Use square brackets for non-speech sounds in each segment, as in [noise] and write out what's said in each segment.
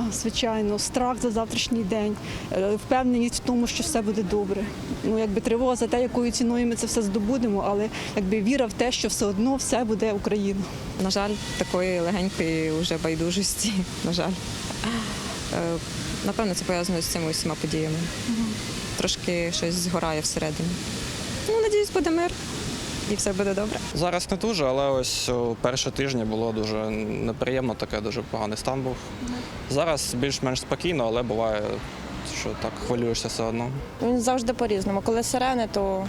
тривога, звичайно, страх за завтрашній день, е, впевненість в тому, що все буде добре. Ну, якби тривога за те, якою ціною ми це все здобудемо, але якби віра в те, що все одно все буде Україна. На жаль, такої легенької вже байдужості. [laughs] На жаль. Е, Напевно, це пов'язано з цими усіма подіями. Трошки щось згорає всередині. Ну, надіюсь, буде мир і все буде добре. Зараз не дуже, але ось перші тижні було дуже неприємно, таке дуже поганий стан був. Зараз більш-менш спокійно, але буває, що так хвилюєшся все одно. Він завжди по-різному. Коли сирени, то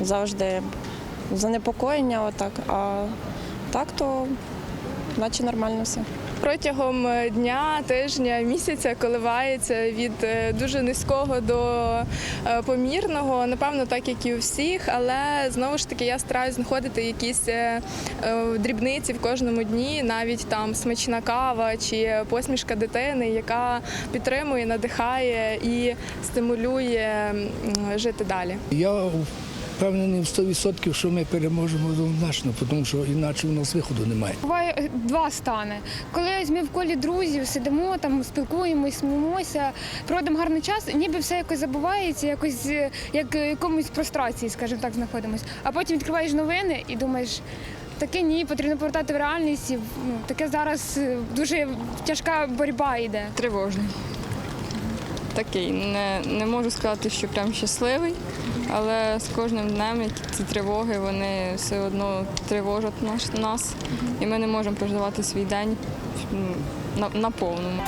завжди занепокоєння, отак. А так, то наче нормально все. Протягом е, дня, тижня, місяця коливається від е, дуже низького до е, помірного, напевно, так як і у всіх, але знову ж таки я стараюсь знаходити якісь дрібниці в кожному дні, навіть там смачна кава чи посмішка дитини, яка підтримує, надихає і стимулює жити далі. Я впевнений в 100%, що ми переможемо однозначно, тому що інакше у нас виходу немає. Буває е, два стани. Коли ми в колі друзів сидимо, там спілкуємось, сміємося, проводимо гарний час, ніби все якось забувається, якось е, як в якомусь прострації, скажімо так, знаходимось. А потім відкриваєш новини і думаєш. Таке ні, потрібно повертати в реальність. і, Ну, таке зараз е, дуже тяжка боротьба йде. Тривожний. Такий. Не, не можу сказати, що прям щасливий, але з кожним днем ці тривоги вони все одно тривожать нас, і ми не можемо проживати свій день на повному.